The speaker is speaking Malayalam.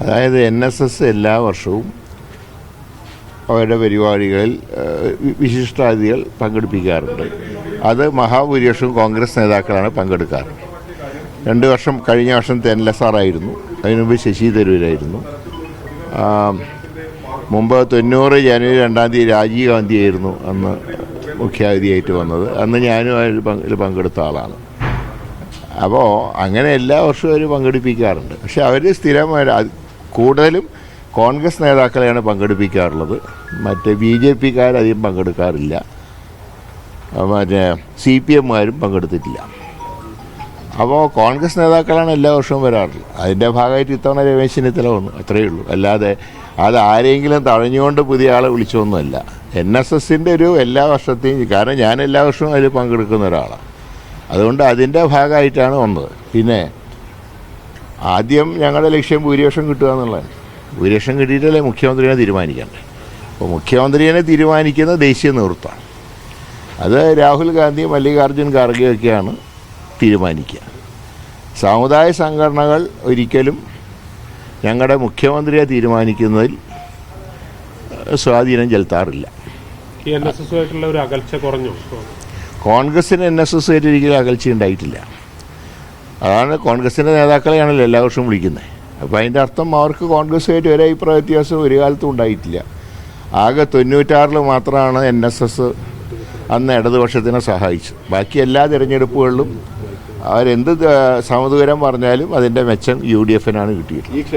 അതായത് എൻ എസ് എസ് എല്ലാ വർഷവും അവരുടെ പരിപാടികളിൽ വിശിഷ്ടാതിഥികൾ പങ്കെടുപ്പിക്കാറുണ്ട്. അത് മഹാഭൂരിപക്ഷവും കോൺഗ്രസ് നേതാക്കളാണ് പങ്കെടുക്കാറ് രണ്ട് വർഷം കഴിഞ്ഞ വർഷം തെന്നല അതിനു മുമ്പ് ശശി തരൂരായിരുന്നു. മുമ്പ് തൊണ്ണൂറ് ജനുവരി രണ്ടാം തീയതി രാജീവ് ഗാന്ധി ആയിരുന്നു അന്ന് മുഖ്യാതിഥിയായിട്ട് വന്നത്. അന്ന് ഞാനും അതിൽ പങ്ക് പങ്കെടുത്ത ആളാണ്. അപ്പോൾ അങ്ങനെ എല്ലാ വർഷവും അവർ പങ്കെടുപ്പിക്കാറുണ്ട്. പക്ഷെ അവർ സ്ഥിരമായി കൂടുതലും കോൺഗ്രസ് നേതാക്കളെയാണ് പങ്കെടുപ്പിക്കാറുള്ളത്. മറ്റേ ബി ജെ പിക്കാരധികം പങ്കെടുക്കാറില്ല. മറ്റേ സി പി എമ്മുകാരും പങ്കെടുത്തിട്ടില്ല. അപ്പോൾ കോൺഗ്രസ് നേതാക്കളാണ് എല്ലാ വർഷവും വരാറുള്ളത്. അതിന്റെ ഭാഗമായിട്ട് ഇത്തവണ രമേശ് ചെന്നിത്തല വന്നു. അത്രയേ ഉള്ളൂ. അല്ലാതെ അത് ആരെങ്കിലും തഴഞ്ഞുകൊണ്ട് പുതിയ ആളെ വിളിച്ചൊന്നുമല്ല. എൻ എസ് എസിന്റെ ഒരു എല്ലാ വർഷത്തെയും കാരണം ഞാൻ എല്ലാ വർഷവും അതിൽ പങ്കെടുക്കുന്ന ഒരാളാണ്. അതുകൊണ്ട് അതിന്റെ ഭാഗമായിട്ടാണ് വന്നത്. പിന്നെ ആദ്യം ഞങ്ങളുടെ ലക്ഷ്യം ഭൂരിപക്ഷം കിട്ടുക എന്നുള്ളതാണ്. ഭൂരിപക്ഷം കിട്ടിയിട്ടല്ലേ മുഖ്യമന്ത്രിയെ തീരുമാനിക്കേണ്ടത്? അപ്പോൾ മുഖ്യമന്ത്രിയെ തീരുമാനിക്കുന്ന ദേശീയ നേതൃത്വമാണ്. അത് രാഹുൽ ഗാന്ധി മല്ലികാർജുൻ ഖാർഗെയൊക്കെയാണ് തീരുമാനിക്കുക. സമുദായ സംഘടനകൾ ഒരിക്കലും ഞങ്ങളുടെ മുഖ്യമന്ത്രിയെ തീരുമാനിക്കുന്നതിൽ സ്വാധീനം ചെലുത്താറില്ല. ഒരു അകൽച്ച കുറഞ്ഞു. കോൺഗ്രസിന് എൻ എസ് എസ് ഒരിക്കലും അകൽച്ച ഉണ്ടായിട്ടില്ല. അതാണ് കോൺഗ്രസിന്റെ നേതാക്കളെയാണല്ലോ എല്ലാ വർഷവും വിളിക്കുന്നത്. അപ്പോൾ അതിന്റെ അർത്ഥം അവർക്ക് കോൺഗ്രസ്സുമായിട്ട് ഒരു അഭിപ്രായ വ്യത്യാസം ഒരു കാലത്തും ഉണ്ടായിട്ടില്ല. ആകെ തൊണ്ണൂറ്റാറിൽ മാത്രമാണ് എൻ എസ് എസ് അന്ന് ഇടതുപക്ഷത്തിനെ സഹായിച്ചു ബാക്കി എല്ലാ തിരഞ്ഞെടുപ്പുകളിലും അവരെന്ത് സമദൂരം പറഞ്ഞാലും അതിന്റെ മെച്ചം യു ഡി എഫിനാണ് കിട്ടിയിട്ടുള്ളത്.